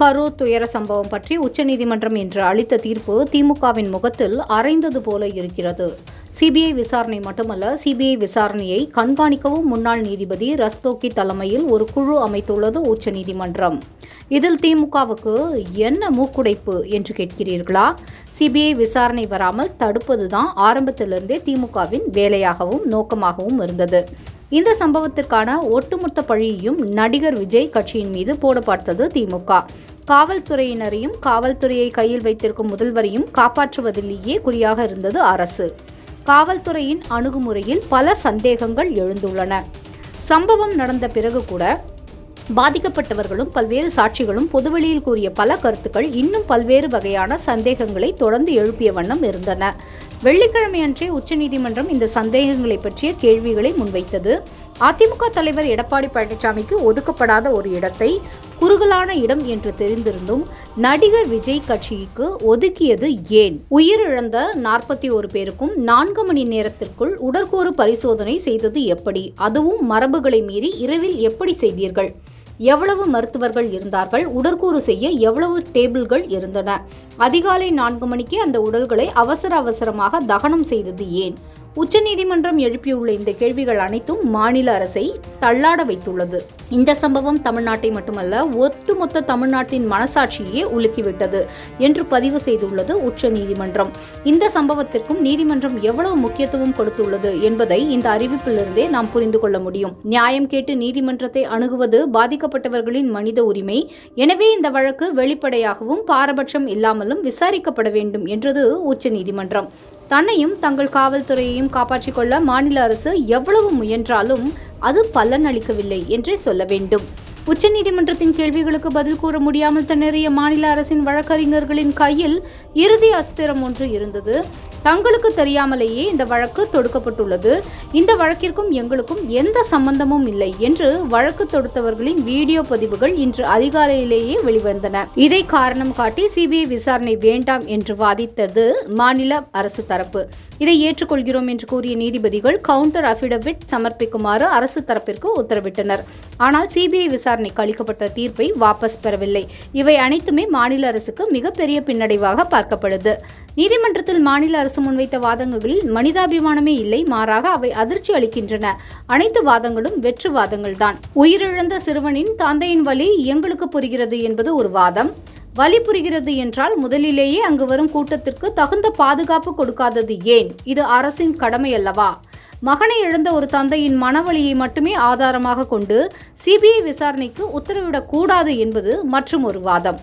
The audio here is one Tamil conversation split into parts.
கரூர் துயர சம்பவம் பற்றி உச்சநீதிமன்றம் இன்று அளித்த தீர்ப்பு திமுகவின் முகத்தில் அரைந்தது போல இருக்கிறது. சிபிஐ விசாரணை மட்டுமல்ல சிபிஐ விசாரணையை கண்காணிக்கவும் முன்னாள் நீதிபதி ரஸ்தோக்கி தலைமையில் ஒரு குழு அமைத்துள்ளது உச்சநீதிமன்றம். இதில் திமுகவுக்கு என்ன மூக்குடைப்பு என்று கேட்கிறீர்களா? சிபிஐ விசாரணை வராமல் தடுப்பதுதான் ஆரம்பத்திலிருந்தே திமுகவின் வேலையாகவும் நோக்கமாகவும் இருந்தது. இந்த சம்பவத்திற்கான ஒட்டுமொத்த பழியையும் நடிகர் விஜய் கட்சியின் மீது போட பார்த்தது திமுக. காவல்துறையினரையும் காவல்துறையை கையில் வைத்திருக்கும் முதல்வரையும் காப்பாற்றுவதிலேயே குறியாக இருந்தது அரசு. காவல்துறையின் அணுகுமுறையில் பல சந்தேகங்கள் எழுந்துள்ளன. சம்பவம் நடந்த பிறகு கூட பாதிக்கப்பட்டவர்களும் பல்வேறு சாட்சிகளும் பொதுவெளியில் கூறிய பல கருத்துக்கள் இன்னும் பல்வேறு வகையான சந்தேகங்களை தொடர்ந்து எழுப்பிய வண்ணம் இருந்தன. வெள்ளிக்கிழமையன்றே உச்சநீதிமன்றம் இந்த சந்தேகங்களை பற்றிய கேள்விகளை முன்வைத்தது. அதிமுக தலைவர் எடப்பாடி பழனிசாமிக்கு ஒதுக்கப்படாத ஒரு இடத்தை குறுகலான இடம் என்று தெரிந்திருந்தும் நடிகர் விஜய் கட்சிக்கு ஒதுக்கியது ஏன்? உயிரிழந்த நாற்பத்தி ஒரு பேருக்கும் நான்கு மணி நேரத்திற்குள் உடற்கூறு பரிசோதனை செய்தது எப்படி? அதுவும் மரபுகளை மீறி இரவில் எப்படி செய்தீர்கள்? எவ்வளவு மருத்துவர்கள் இருந்தார்கள் உடற்கூறு செய்ய எவ்வளவு டேபிள்கள் இருந்தன? அதிகாலை நான்கு மணிக்கு அந்த உடல்களை அவசர அவசரமாக தகனம் செய்தது ஏன்? உச்சநீதிமன்றம் எழுப்பியுள்ள இந்த கேள்விகள் அனைத்தும் மாநில அரசை தள்ளாட வைத்துள்ளது. இந்த சம்பவம் தமிழ்நாட்டை மட்டுமல்ல ஒட்டுமொத்த தமிழ்நாட்டின் மனசாட்சியே உலுக்கிவிட்டது என்று பதிவு செய்துள்ளது உச்சநீதிமன்றம். இந்த சம்பவத்திற்கும் நீதிமன்றம் எவ்வளவு முக்கியத்துவம் கொடுத்துள்ளது என்பதை இந்த அறிவிப்பிலிருந்தே நாம் புரிந்து கொள்ள முடியும். நியாயம் கேட்டு நீதிமன்றத்தை அணுகுவது பாதிக்கப்பட்டவர்களின் மனித உரிமை. எனவே இந்த வழக்கு வெளிப்படையாகவும் பாரபட்சம் இல்லாமலும் விசாரிக்கப்பட வேண்டும் என்றது உச்சநீதிமன்றம். தன்னையும் தங்கள் காவல்துறையையும் காப்பாற்றிக் கொள்ள மாநில அரசு எவ்வளவு முயன்றாலும் அது பலன் அளிக்கவில்லை என்றே சொல்ல வேண்டும். உச்சநீதிமன்றத்தின் கேள்விகளுக்கு பதில் கூற முடியாமல் திணறிய மாநில அரசின் வழக்கறிஞர்களின் கையில் இறுதி அஸ்திரம் ஒன்று இருந்தது. தங்களுக்கு தெரியாமலேயே இந்த வழக்கு தொடுக்கப்பட்டுள்ளது. இந்த வழக்கிற்கும் எங்களுக்கும் எந்த சம்பந்தமும் இல்லை என்று வழக்கு தொடுத்தவர்களின் வீடியோ பதிவுகள் இன்று அதிகாலையிலேயே வெளிவந்தன. இதை காரணம் காட்டி சிபிஐ விசாரணை வேண்டாம் என்று வாதித்தது மாநில அரசு தரப்பு. இதை ஏற்றுக்கொள்கிறோம் என்று கூறிய நீதிபதிகள் கவுண்டர் அபிடவிட் சமர்ப்பிக்குமாறு அரசு தரப்பிற்கு உத்தரவிட்டனர். ஆனால் சிபிஐ விசாரணை விசாரணைக்கு அளிக்கப்பட்ட தீர்ப்பை வாபஸ் பெறவில்லை. இவை அனைத்துமே மாநில அரசுக்கு மிகப்பெரிய பின்னடைவாக பார்க்கப்படுது. நீதிமன்றத்தில் மாநில அரசு முன்வைத்த வாதங்களில் மனிதாபிமானமே இல்லை மாறாக அவை அதிர்ச்சி அளிக்கின்றன. அனைத்து வாதங்களும் வெற்று வாதங்கள்தான். உயிரிழந்த சிறுவனின் தந்தையின் வலி எங்களுக்கு புரிகிறது என்பது ஒரு வாதம். வலி புரிகிறது என்றால் முதலிலேயே அங்கு வரும் கூட்டத்திற்கு தகுந்த பாதுகாப்பு கொடுக்காதது ஏன்? இது அரசின் கடமை அல்லவா? மகனை இழந்த ஒரு தந்தையின் மனவழியை மட்டுமே ஆதாரமாக கொண்டு சிபிஐ விசாரணைக்கு உத்தரவிடக்கூடாது என்பது மற்றும் ஒரு வாதம்.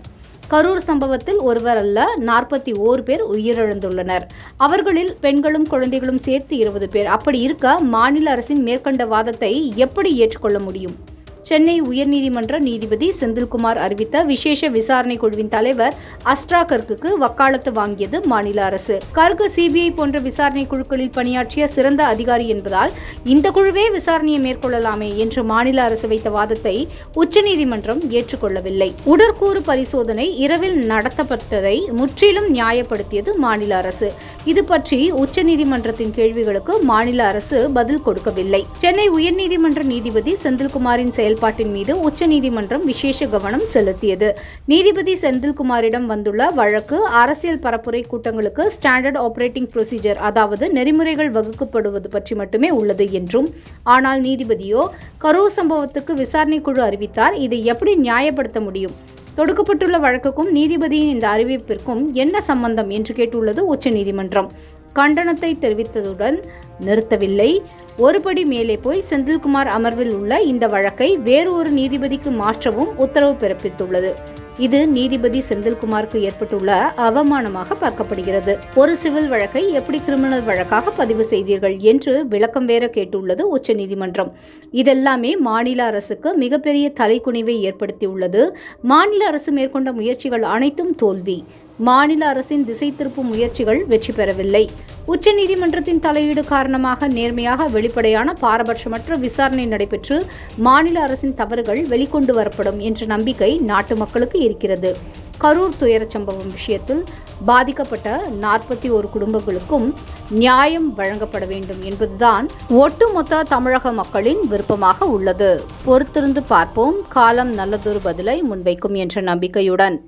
கரூர் சம்பவத்தில் ஒருவர் அல்ல நாற்பத்தி ஓர் பேர் உயிரிழந்துள்ளனர். அவர்களில் பெண்களும் குழந்தைகளும் சேர்த்து இருபது பேர். அப்படி இருக்க மாநில அரசின் மேற்கண்ட வாதத்தை எப்படி ஏற்றுக்கொள்ள முடியும்? சென்னை உயர்நீதிமன்ற நீதிபதி செந்தில்குமார் அறிவித்த விசேஷ விசாரணை குழுவின் தலைவர் அஸ்ட்ரா கர்க்குக்கு வக்காலத்து வாங்கியது மாநில அரசு. கர்கு சிபிஐ போன்ற விசாரணை குழுக்களில் பணியாற்றிய சிறந்த அதிகாரி என்பதால் இந்த குழுவே விசாரணையை மேற்கொள்ளலாமே என்று மாநில அரசு வைத்த வாதத்தை உச்சநீதிமன்றம் ஏற்றுக்கொள்ளவில்லை. உடற்கூறு பரிசோதனை இரவில் நடத்தப்பட்டதை முற்றிலும் நியாயப்படுத்தியது மாநில அரசு. இது பற்றி உச்சநீதிமன்றத்தின் கேள்விகளுக்கு மாநில அரசு பதில் கொடுக்கவில்லை. சென்னை உயர்நீதிமன்ற நீதிபதி செந்தில்குமாரின் செயல்பாட்டின் மீது உச்சநீதிமன்றம் விசேஷ கவனம் செலுத்தியது. நீதிபதி செந்தில்குமாரிடம் வந்துள்ள வழக்கு அரசியல் பரப்புரை கூட்டங்களுக்கு ஸ்டாண்டர்ட் ஆபரேட்டிங் ப்ரொசீஜர் அதாவது நெறிமுறைகள் வகுக்கப்படுவது பற்றி மட்டுமே உள்ளது என்றும் ஆனால் நீதிபதியோ கரூர் சம்பவத்துக்கு விசாரணை குழு அறிவித்தார் இதை எப்படி நியாயப்படுத்த முடியும்? தொடுக்கப்பட்டுள்ள வழக்குக்கும் நீதிபதியின் இந்த அறிவிப்பிற்கும் என்ன சம்பந்தம் என்று கேட்டுள்ளது உச்சநீதிமன்றம். கண்டனத்தை தெரிவித்ததுடன் நிறுத்தவில்லை. ஒருபடி மேலே போய் செந்தில்குமார் அமர்வில் உள்ள இந்த வழக்கை வேறு ஒரு நீதிபதிக்கு மாற்றவும் உத்தரவு பிறப்பித்துள்ளது. இது நீதிபதி செந்தில்குமாருக்கு ஏற்பட்டுள்ள அவமானமாக பார்க்கப்படுகிறது. ஒரு சிவில் வழக்கை எப்படி கிரிமினல் வழக்காக பதிவு செய்தீர்கள் என்று விளக்கம் வேற கேட்டுள்ளது உச்சநீதிமன்றம். இதெல்லாமே மாநில அரசுக்கு மிகப்பெரிய தலைக்குனிவை ஏற்படுத்தியுள்ளது. மாநில அரசு மேற்கொண்ட முயற்சிகள் அனைத்தும் தோல்வி. மாநில அரசின் திசை திருப்பும் முயற்சிகள் வெற்றி பெறவில்லை. உச்சநீதிமன்றத்தின் தலையீடு காரணமாக நேர்மையாக வெளிப்படையான பாரபட்சமற்ற விசாரணை நடைபெற்று மாநில அரசின் தவறுகள் வெளிக்கொண்டு வரப்படும் என்ற நம்பிக்கை நாட்டு மக்களுக்கு இருக்கிறது. கரூர் துயரச் சம்பவம் விஷயத்தில் பாதிக்கப்பட்ட நாற்பத்தி ஒரு குடும்பங்களுக்கும் நியாயம் வழங்கப்பட வேண்டும் என்பதுதான் ஒட்டுமொத்த தமிழக மக்களின் விருப்பமாக உள்ளது. பொறுத்திருந்து பார்ப்போம். காலம் நல்லதொரு பதிலை முன்வைக்கும் என்ற நம்பிக்கையுடன்.